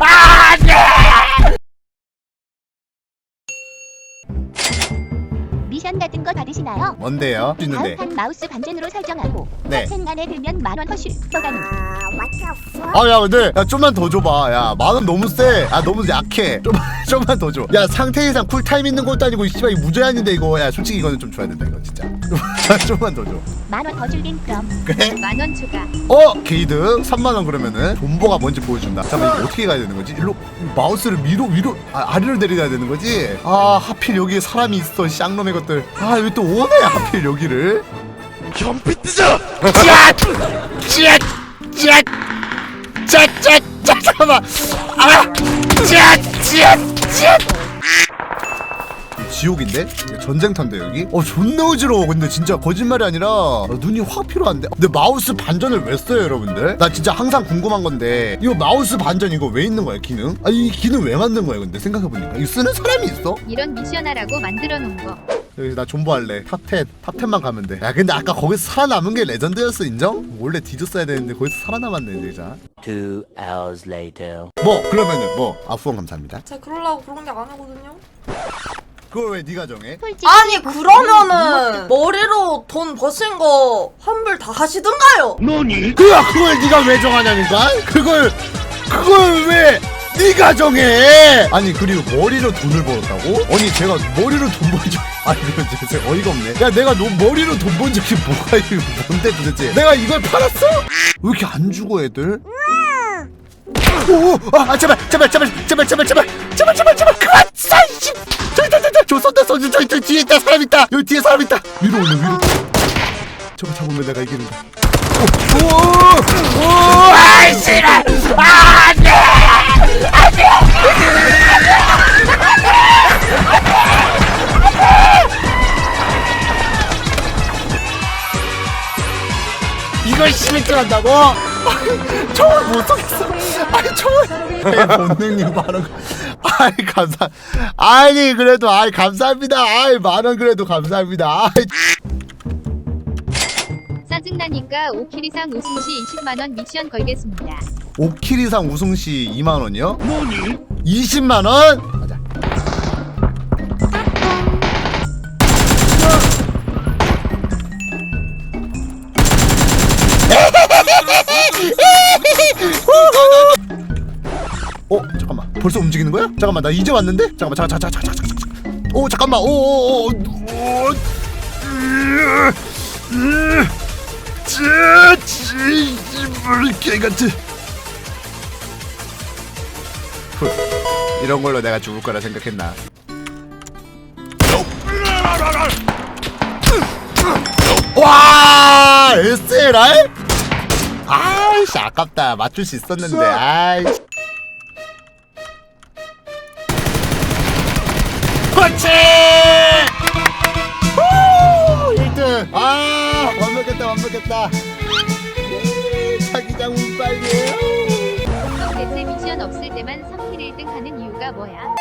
Ah! 미션 같은 거 받으시나요? 뭔데요? 있는데. 다음 판 마우스 반전으로 설정하고 네. 학생 안에 들면 만원 허쉬 써가는 아, 야, 근데, 야, 좀만 더 줘봐. 야, 만원 너무 세. 아, 너무 약해. 좀, 좀만 더 줘. 야, 상태 이상 쿨타임 있는 것도 아니고, 씨발, 이 무제한인데, 이거. 야, 솔직히 이거는 좀 줘야 된다, 이거, 진짜. 좀만 더 줘. 만원 더 줄긴 그럼 그래? 만원 추가 어? 게이드 3만원 그러면은 존버가 뭔지 보여준다 잠깐만 이거 어떻게 가야 되는 거지? 일로 마우스를 위로 위로 아, 아래로 내려가야 되는 거지? 아 하필 여기에 사람이 있어 쌍놈의 것들 아아 왜 또 오네 하필 여기를 연필 뜨자! 짜! 짜! 짜! 짜! 짜! 잠깐만! 아! 짜! 짜! 짜! 지옥인데? 전쟁터인데 여기? 어 존나 어지러워 근데 진짜 거짓말이 아니라 어, 눈이 확 필요한데 근데 마우스 반전을 왜 써요 여러분들? 나 진짜 항상 궁금한 건데 이거 마우스 반전 이거 왜 있는 거야 기능? 아이 기능 왜 만든 거야 근데 생각해보니까 이거 쓰는 사람이 있어? 이런 미션하라고 만들어 놓은 거 여기 나 존버할래 탑10 탑10만 가면 돼야 근데 아까 거기서 살아남은 게 레전드였어 인정? 원래 뒤졌어야 되는데 거기서 살아남았네 진짜 Two hours later. 뭐 그러면은 뭐 아 후원 감사합니다 제가 그러려고 그런 게 아니거든요. 그걸 왜 네가 정해? 솔직히 아니 그러면은 머리로 돈 버신 거 환불 다 하시든가요. 너니? 그야 그걸 네가 왜 정하냐니까? 그걸 그걸 왜 네가 정해? 아니 그리고 머리로 돈을 벌었다고? 아니 제가 머리로 돈 번 적 아니 이거 진짜 어이가 없네. 야 내가 너 머리로 돈 번 적이 뭐가 이거 뭔데 도대체? 내가 이걸 팔았어? 왜 이렇게 안 죽어 애들? 오, 아, 아 제발, 제발, 제발, 제발, 제발, 제발, 제발, 제발, 제발, 그만, 사이씨, 저기, 저기, 저기, 저 저기, 저기 뒤에 있다, 사람 있다, 여기 뒤에 사람 있다, 위로 오네, 위로. 저거 잡으면 내가 이기는다. 오, 오, 오, 아이 씨발, 아, 안돼, 이걸 시멘트 한다고? 총을 못 쏘겠어. 아니 총을. 본능님 만원. 아이 감사. 아니 그래도 아이 감사합니다. 아이 만원 그래도 감사합니다. 아이, 짜증나니까 5킬 이상 우승 시 20만원 미션 걸겠습니다 5킬 이상 우승 시 2만 원이요? 너니? 20만 원? 벌써 움직이는 거야? 잠깐만 나 이제 왔는데? 잠깐만 잠깐 잠깐 잠깐 잠깐 잠깐 오 잠깐만 오오오 찌찌물 개같이 이런 걸로 내가 죽을 거라 생각했나? 와 SLR? 아이씨 아깝다 맞출 수 있었는데 아이씨 그렇지! 후! 1등! 아 완벽했다 완벽했다 예, 자기장 운빨이에요 대체 미션 없을 때만 3킬 1등 하는 이유가 뭐야